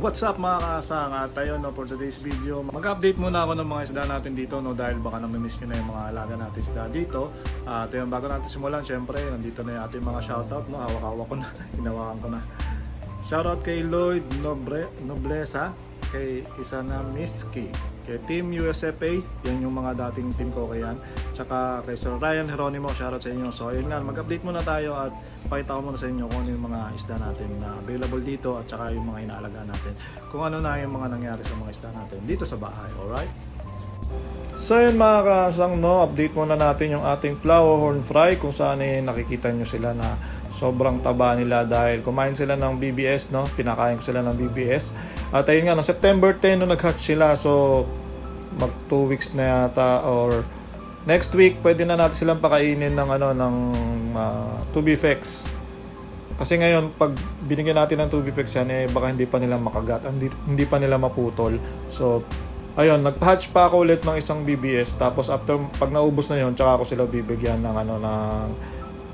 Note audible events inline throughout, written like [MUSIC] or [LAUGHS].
What's up mga kasang at tayo no, for today's video Mag-update muna ako ng mga isda natin dito no, Dahil baka namimiss nyo na yung mga alaga natin isda dito. At yun, bago natin simulan syempre Nandito na yung ating mga shoutout no? Hawak-hawak ko na, [LAUGHS] hinawakan ko na. Shoutout kay Lloyd Nobre, Noblesa Kay Isana Miski Kay Team USFA Yan yung mga dating team ko kay yan Tsaka kay Sir Ryan Geronimo Shoutout sa inyo. So yun nga, mag-update muna tayo At pakita ko muna sa inyo kung ano yung mga isda natin na available dito At tsaka yung mga inaalagaan natin. Kung ano na yung mga nangyari sa mga isda natin dito sa bahay Alright? So yun mga kasang no, update muna natin yung ating flower horn fry kung saan eh nakikita nyo sila na sobrang taba nila dahil kumain sila ng BBS no, pinakain sila ng BBS. At ayun nga, no, September 10 no nag-hatch sila so mag 2 weeks na yata or next week pwede na natin silang pakainin ng ano ng uh, 2BFX. Kasi ngayon pag binigyan natin ng 2BFX yan eh baka hindi pa nila makagat, hindi, hindi pa nila maputol. So ayun, nag-hatch pa ako ulit ng isang BBS tapos after pag naubos na yon tsaka ako sila bibigyan ng ano ng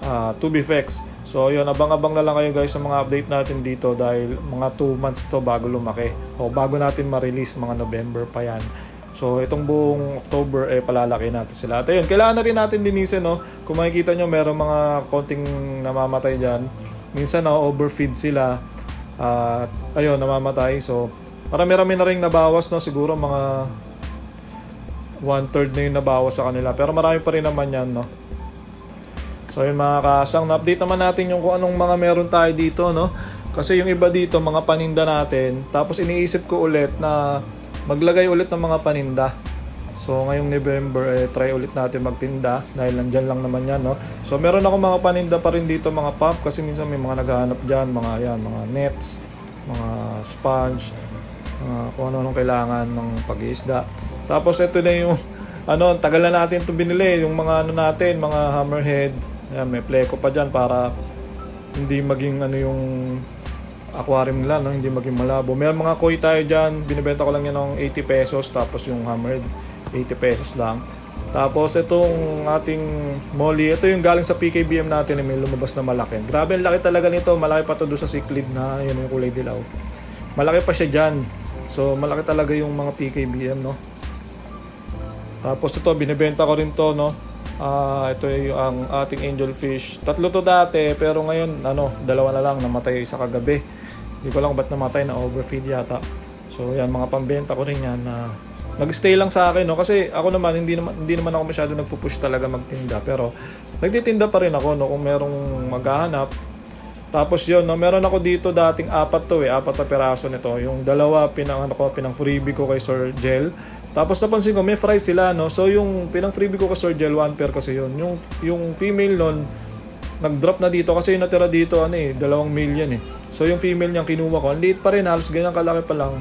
uh, 2BFX. So ayun, abang-abang na lang kayo guys sa mga update natin dito dahil mga 2 months to bago lumaki. O bago natin ma-release mga November pa yan. So itong buong October eh palalaki natin sila. At ayun, kailangan na rin natin linisin no. Kung makikita nyo meron mga konting namamatay diyan. Minsan na overfeed sila at ayun namamatay. So Marami-rami na rin nabawas, no? Siguro mga one-third na yung nabawas sa kanila. Pero marami pa rin naman yan, no? So yung mga kasang, na-update naman natin yung kung anong mga meron tayo dito, no? Kasi yung iba dito, mga paninda natin. Tapos iniisip ko ulit na maglagay ulit ng mga paninda. So ngayong November, eh, try ulit natin magtinda dahil nandyan lang naman yan, no? So meron ako mga paninda pa rin dito, mga pump, kasi minsan may mga naghahanap dyan, mga yan, mga nets, mga sponge, uh, kung ano-anong kailangan ng pag-iisda. Tapos ito na yung [LAUGHS] ano, tagal na natin 'to binili, yung mga ano natin, mga hammerhead. Yan, may pleco pa diyan para hindi maging ano yung aquarium nila, no? hindi maging malabo. May mga koi tayo diyan, binibenta ko lang yan ng 80 pesos tapos yung hammerhead 80 pesos lang. Tapos itong ating molly, ito yung galing sa PKBM natin, may lumabas na malaki. Grabe, ang laki talaga nito. Malaki pa to doon sa cichlid na yun yung kulay dilaw. Malaki pa siya dyan. So, malaki talaga yung mga PKBM, no? Tapos ito, binibenta ko rin to, no? Ah, ito yung ang ating angelfish. Tatlo to dati, pero ngayon, ano, dalawa na lang, namatay isa kagabi. Hindi ko lang ba't namatay na overfeed yata. So, yan, mga pambenta ko rin yan na nag-stay lang sa akin, no? Kasi ako naman, hindi naman, hindi naman ako masyado nagpupush talaga magtinda. Pero, nagtitinda pa rin ako, no? Kung merong maghahanap, tapos yun, no, meron ako dito dating apat to eh, apat na peraso nito. Yung dalawa pinang ano ko, pinang freebie ko kay Sir Gel. Tapos napansin ko may fry sila no. So yung pinang freebie ko kay Sir Gel, one pair kasi yun. Yung yung female nun nag-drop na dito kasi yung natira dito ano eh, dalawang million eh. So yung female niyang kinuha ko, ang liit pa rin, halos ganyan kalaki pa lang.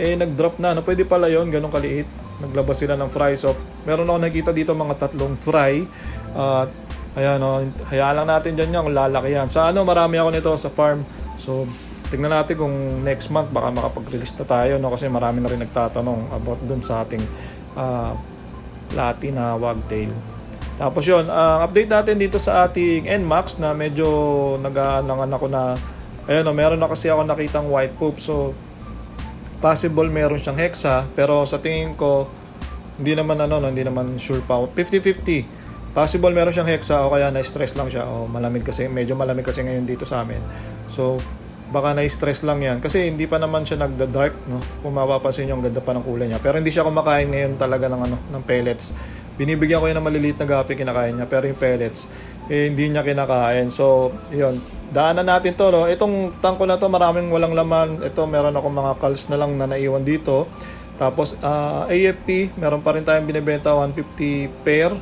Eh nag-drop na, no, pwede pala yon ganun kaliit. Naglabas sila ng fry. So meron ako nakita dito mga tatlong fry. At uh, Ayan o, hayaan lang natin dyan yan kung lalaki yan. Sa ano, marami ako nito sa farm. So, tignan natin kung next month baka makapag-release na tayo no kasi marami na rin nagtatanong about dun sa ating uh, lati na wagtail. Tapos yun, ang uh, update natin dito sa ating NMAX na medyo nag-aanangan ako na ayun no, meron na kasi ako nakitang white poop. So, possible meron siyang hexa pero sa tingin ko hindi naman ano, hindi naman sure pa. 50-50 Possible meron siyang hexa o kaya na-stress lang siya o malamig kasi, medyo malamig kasi ngayon dito sa amin. So, baka na-stress lang yan. Kasi hindi pa naman siya nagda-dark, no? Kung mapapansin nyo, ang ganda pa ng kulay niya. Pero hindi siya kumakain ngayon talaga ng, ano, ng pellets. Binibigyan ko yan ng maliliit na gapi kinakain niya. Pero yung pellets, eh, hindi niya kinakain. So, yun. Daanan natin to, no? Itong tangko na to, maraming walang laman. Ito, meron ako mga calls na lang na naiwan dito. Tapos, uh, AFP, meron pa rin tayong binibenta 150 pair.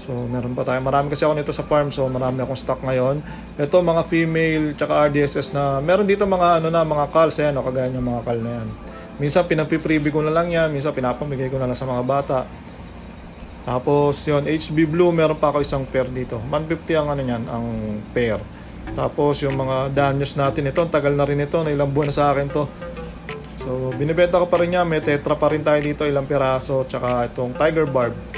So, meron pa tayo. Marami kasi ako nito sa farm, so marami akong stock ngayon. Ito, mga female, tsaka RDSS na, meron dito mga, ano na, mga calls, yan, o, kagaya yung mga call na yan. Minsan, pinapipreview ko na lang yan, minsan, pinapamigay ko na lang sa mga bata. Tapos, yon HB Blue, meron pa ako isang pair dito. 150 ang ano yan, ang pair. Tapos, yung mga Danios natin ito, tagal na rin ito, na ilang buwan na sa akin to. So, binibenta ko pa rin yan, may tetra pa rin tayo dito, ilang piraso, tsaka itong Tiger Barb.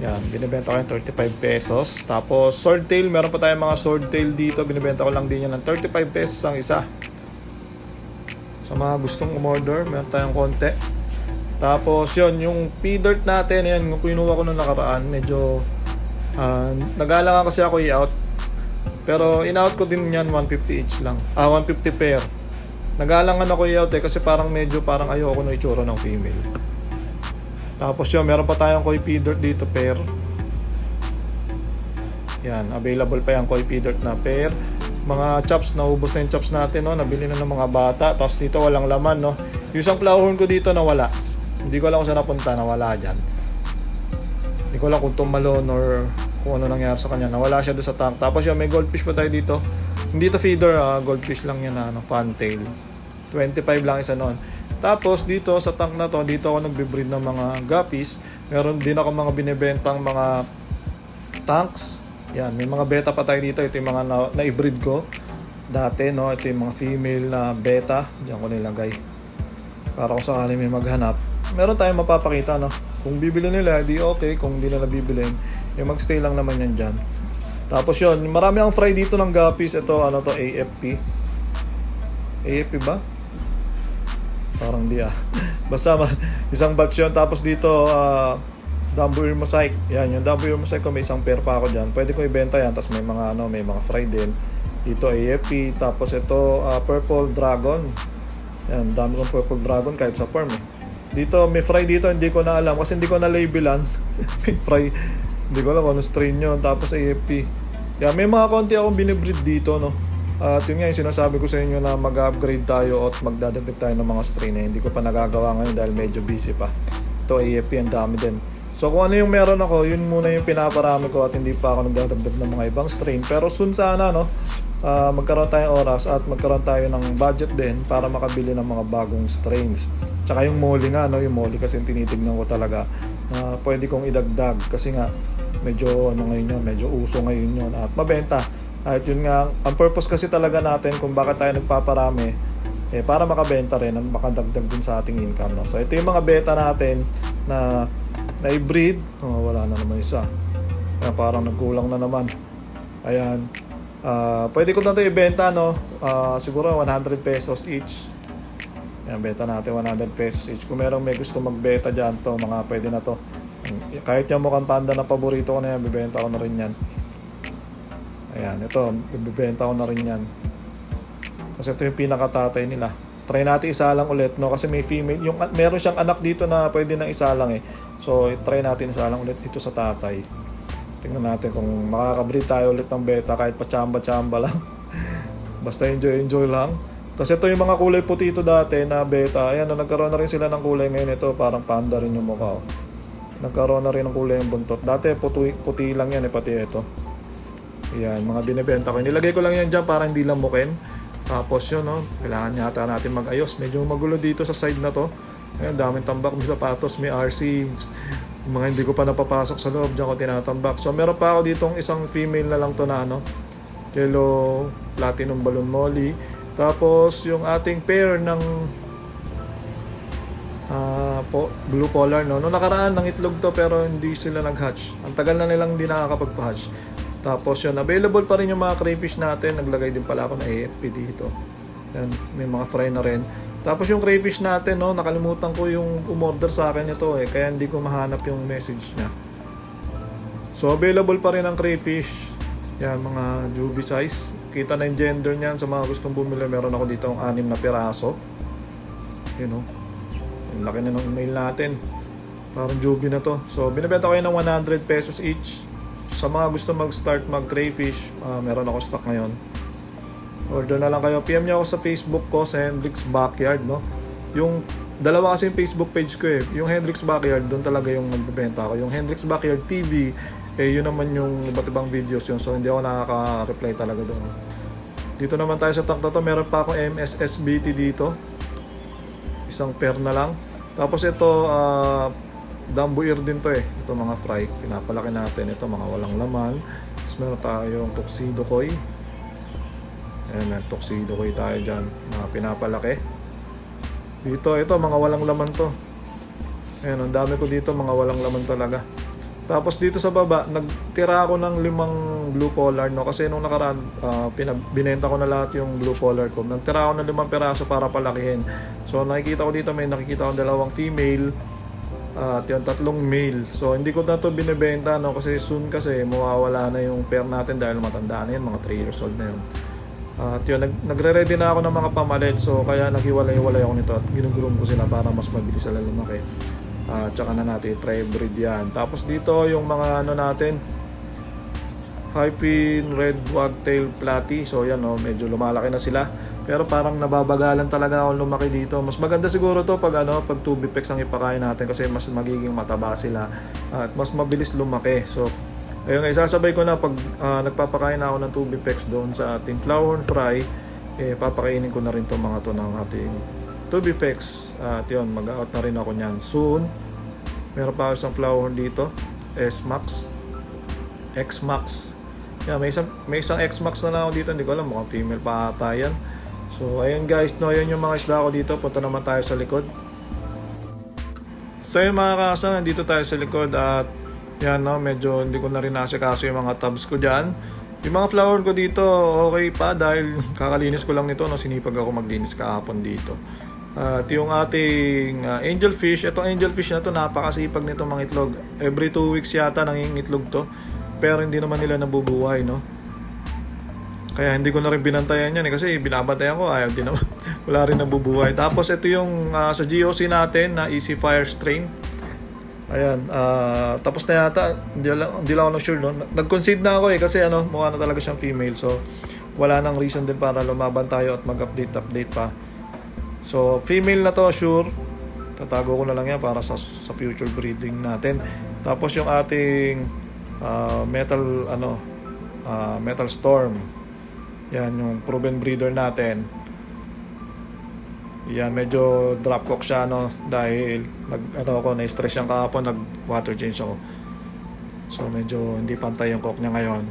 Yan, binibenta ko yung 35 pesos. Tapos swordtail, meron pa tayong mga swordtail dito. Binibenta ko lang din yan ng 35 pesos ang isa. Sa mga gustong umorder, meron tayong konti. Tapos yun, yung P-Dirt natin, yan, yung kinuha ko nung nakaraan, medyo uh, nag-aalangan kasi ako i-out. Pero in-out ko din yan 150 each lang. Ah, 150 pair. Nag-aalangan ako i-out eh kasi parang medyo parang ayoko na itsura ng female. Tapos yun, meron pa tayong koi P-Dirt dito pair. Yan, available pa yung koi P-Dirt na pair. Mga chops, naubos na yung chops natin, no? Nabili na ng mga bata. Tapos dito walang laman, no? Yung isang flower ko dito nawala. Hindi ko alam kung saan napunta, nawala dyan. Hindi ko alam kung tumalon or kung ano nangyari sa kanya. Nawala siya doon sa tank. Tapos yung may goldfish pa tayo dito. Hindi to feeder, ah, goldfish lang yan na ano, fantail. 25 lang isa noon. Tapos dito sa tank na to, dito ako nagbe-breed ng mga guppies. Meron din ako mga binebentang mga tanks. Yan, may mga beta pa tayo dito. Ito yung mga na, na-breed ko dati, no? Ito yung mga female na beta. Diyan ko nilagay. Para kung sakali may maghanap. Meron tayong mapapakita, no? Kung bibili nila, di okay. Kung hindi nila bibilin, yung magstay lang naman yan dyan. Tapos yun, marami akong fry dito ng guppies. Ito, ano to, AFP. AFP ba? Parang di ah. [LAUGHS] Basta isang batch yun. Tapos dito, uh, Dumbo Ear Mosaic. Yan, yung Dumbo Mosaic ko may isang pair pa ako dyan. Pwede ko ibenta yan. Tapos may mga ano, may mga fry din. Dito AFP. Tapos ito, ah, Purple Dragon. Yan, dami kong Purple Dragon kahit sa farm eh. Dito, may fry dito, hindi ko na alam. Kasi hindi ko na labelan. [LAUGHS] may fry. Hindi ko alam ano strain yun. Tapos AFP. Yan, may mga konti akong binibreed dito, no. At yun nga yung sinasabi ko sa inyo na mag-upgrade tayo at magdadagdag tayo ng mga strain eh. Hindi ko pa nagagawa ngayon dahil medyo busy pa. Ito AFP, ang dami din. So kung ano yung meron ako, yun muna yung pinaparami ko at hindi pa ako nagdadagdag ng mga ibang strain. Pero soon sana, no, ah, magkaroon tayong oras at magkaroon tayo ng budget din para makabili ng mga bagong strains. Tsaka yung molly nga, no, yung molly kasi tinitignan ko talaga na pwede kong idagdag kasi nga medyo ano ngayon yun, medyo uso ngayon yun at mabenta. At yun nga, ang purpose kasi talaga natin kung bakit tayo nagpaparami eh, para makabenta rin at makadagdag din sa ating income. No? So ito yung mga beta natin na na-breed. Oh, wala na naman isa. Kaya parang nagkulang na naman. Ayan. Ah, pwede ko na ito ibenta, no? Ah, siguro 100 pesos each. Ayan, beta natin 100 pesos each. Kung merong may gusto magbeta dyan to, mga pwede na to. Kahit yung mukhang panda na paborito ko na yan, bibenta ko na rin yan. Ayan, ito, bibenta ko na rin yan. Kasi ito yung pinakatatay nila. Try natin isa lang ulit, no? Kasi may female. Yung, meron siyang anak dito na pwede nang isa lang eh. So, try natin isa lang ulit dito sa tatay. Tingnan natin kung makakabreed tayo ulit ng beta kahit pa chamba-chamba lang. [LAUGHS] Basta enjoy-enjoy lang. Kasi ito yung mga kulay puti ito dati na beta. Ayan, no, nagkaroon na rin sila ng kulay ngayon ito. Parang panda rin yung mukha. Oh. Nagkaroon na rin ng kulay yung buntot. Dati puti, puti lang yan eh, pati ito. Ayan, mga binibenta ko. Nilagay ko lang yan dyan para hindi lamukin. Tapos yun, no, kailangan yata natin mag-ayos. Medyo magulo dito sa side na to. Ayan, daming tambak, may sapatos, may RC. Mga hindi ko pa napapasok sa loob, dyan ko tinatambak. So meron pa ako ditong isang female na lang to na ano, Yellow Platinum Balloon Molly. Tapos yung ating pair ng ah, po, Blue Polar, no? Noong nakaraan, ng itlog to pero hindi sila nag-hatch. Ang tagal na nilang hindi nakakapagpa-hatch. Tapos yun, available pa rin yung mga crayfish natin. Naglagay din pala ako ng AFP dito. Yan, may mga fry na rin. Tapos yung crayfish natin, no, nakalimutan ko yung umorder sa akin ito eh. Kaya hindi ko mahanap yung message niya. So available pa rin ang crayfish. Yan, mga juvie size. Kita na yung gender niyan sa mga gustong bumili. Meron ako dito ang anim na piraso. You know. Ang laki na ng email natin. Parang juvie na to. So binibenta ko yun ng 100 pesos each sa mga gusto mag-start mag crayfish, uh, meron ako stock ngayon. Order na lang kayo. PM niyo ako sa Facebook ko sa Hendrix Backyard, no? Yung dalawa kasi yung Facebook page ko eh. Yung Hendrix Backyard, doon talaga yung nagbebenta ako. Yung Hendrix Backyard TV, eh yun naman yung iba't ibang videos yun. So hindi ako nakaka-reply talaga doon. Dito naman tayo sa tank to. Meron pa akong MSSBT dito. Isang pair na lang. Tapos ito, uh, Dumbo din to eh. Ito mga fry. Pinapalaki natin. Ito mga walang laman. Tapos meron tayong tuxedo koi. Ayan, may tuxedo koi tayo dyan. Mga pinapalaki. Dito, ito mga walang laman to. Ayan, ang dami ko dito. Mga walang laman talaga. Tapos dito sa baba, nagtira ako ng limang blue pollard no kasi nung nakaraan pinab- binenta ko na lahat yung blue pollard ko. Nagtira ako ng limang peraso para palakihin. So nakikita ko dito may nakikita ko dalawang female at yung tatlong male. So hindi ko na to binebenta no kasi soon kasi mawawala na yung pair natin dahil matanda na yun, mga 3 years old na yun. At yun, nag, nagre-ready na ako ng mga pamalit so kaya naghiwalay-walay ako nito at ginugroom ko sila para mas mabilis sila lumaki. At tsaka na natin try breed yan. Tapos dito yung mga ano natin, Hyphen Red Wagtail Platy. So yan oh, medyo lumalaki na sila. Pero parang nababagalan talaga ako lumaki dito. Mas maganda siguro to pag ano, pag 2 bipex ang ipakain natin kasi mas magiging mataba sila at mas mabilis lumaki. So ayun, isasabay ko na pag ah, nagpapakain na ako ng 2 bipex doon sa ating flour fry, eh papakainin ko na rin to mga to ng ating 2 bipex. At yun, mag-out na rin ako niyan soon. Meron pa isang flour dito, S-Max. X-Max. Yeah, may isang, may isang X-Max na lang dito. Hindi ko alam, mukhang female pa ata yan. So, ayun guys, no, yun yung mga isda ko dito. Punta naman tayo sa likod. So, yun mga kasa, nandito tayo sa likod at yan, no, medyo hindi ko na rin nasikaso yung mga tabs ko dyan. Yung mga flower ko dito, okay pa dahil [LAUGHS] kakalinis ko lang nito, no, sinipag ako maglinis kahapon dito. At yung ating uh, angel fish, itong angel fish na to napakasipag nito mga itlog. Every 2 weeks yata nangingitlog to. Pero hindi naman nila nabubuhay, no? Kaya hindi ko na rin binantayan yan eh, kasi binabantayan ko, ayaw din naman. [LAUGHS] Wala rin nabubuhay. Tapos ito yung ah, sa GOC natin na Easy Fire Strain. Ayan, ah, tapos na yata, hindi lang, hindi lang ako sure no. Nag-concede na ako eh kasi ano, mukha na talaga siyang female. So wala nang reason din para lumaban tayo at mag-update update pa. So female na to sure. Tatago ko na lang yan para sa sa future breeding natin. Tapos yung ating ah, metal ano ah, metal storm. Yan yung proven breeder natin. Yan, medyo drop cook siya, no? Dahil, nag, ano ako, na-stress yung kahapon, nag-water change ako. So, medyo hindi pantay yung cook niya ngayon.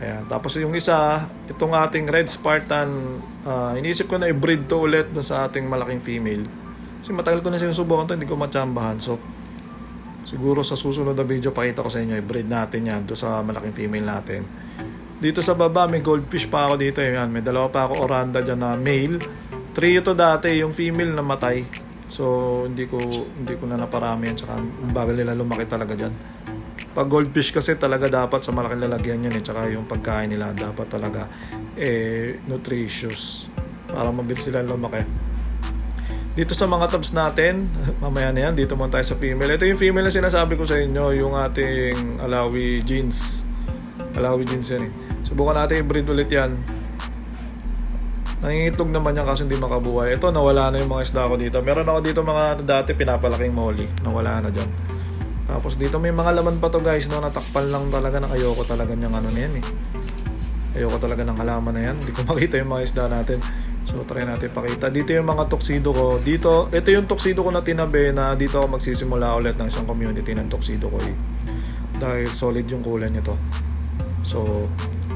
Ayan. Tapos yung isa, itong ating Red Spartan, ah, inisip ko na i-breed to ulit dun sa ating malaking female. Kasi matagal ko na sinusubukan to, hindi ko matsambahan. So, siguro sa susunod na video, pakita ko sa inyo, i-breed natin yan doon sa malaking female natin. Dito sa baba, may goldfish pa ako dito. eh. Yan, may dalawa pa ako oranda dyan na male. Three ito dati, yung female na matay. So, hindi ko hindi ko na naparami yan. Tsaka, bagal nila lumaki talaga dyan. Pag goldfish kasi talaga dapat sa malaking lalagyan yan eh. Tsaka yung pagkain nila dapat talaga eh, nutritious. Para mabilis sila lumaki. Dito sa mga tabs natin, [LAUGHS] mamaya na yan, dito muna tayo sa female. Ito yung female na sinasabi ko sa inyo, yung ating Alawi jeans. Alawi jeans yan eh. Subukan natin i-breed ulit yan. Nangingitlog naman yan kasi hindi makabuhay. Ito, nawala na yung mga isda ko dito. Meron ako dito mga ano, dati pinapalaking molly. Nawala na dyan. Tapos dito may mga laman pa to guys. No? Natakpan lang talaga ng ayoko talaga niyang ano na yan eh. Ayoko talaga ng halaman na yan. Hindi ko [LAUGHS] makita yung mga isda natin. So try natin pakita. Dito yung mga tuxedo ko. Dito, ito yung tuxedo ko na tinabi na dito ako magsisimula ulit ng isang community ng tuxedo ko eh. Dahil solid yung kulay nito. So,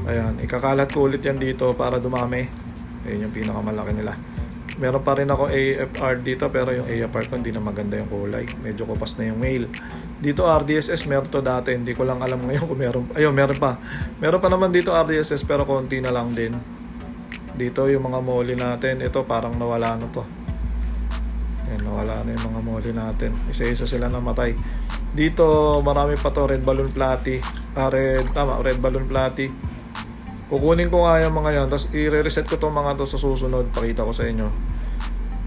ayan. Ikakalat ko ulit yan dito para dumami. Ayun yung pinakamalaki nila. Meron pa rin ako AFR dito pero yung AFR ko hindi na maganda yung kulay. Medyo kupas na yung male. Dito RDSS meron to dati. Hindi ko lang alam ngayon kung meron. Ayun, meron pa. Meron pa naman dito RDSS pero konti na lang din. Dito yung mga molly natin. Ito parang nawala na to. Yan, nawala na yung mga molly natin. Isa-isa sila namatay. Dito marami pa to. Red balloon platy. Ah, red, tama, red balloon platy. Kukunin ko nga yung mga yan, tapos i-reset ko itong mga to sa susunod, pakita ko sa inyo.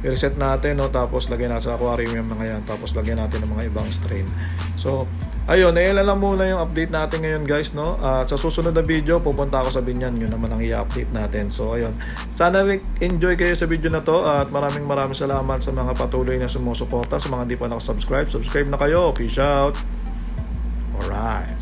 I-reset natin, no, tapos lagyan natin sa aquarium yung mga yan, tapos lagyan natin ng mga ibang strain. So, ayun, ayun lang muna yung update natin ngayon guys, no. At sa susunod na video, pupunta ako sa Binyan, yun naman ang i-update natin. So, ayun. Sana enjoy kayo sa video na to at maraming maraming salamat sa mga patuloy na sumusuporta, sa mga di pa nakasubscribe. Subscribe na kayo, peace out. Alright.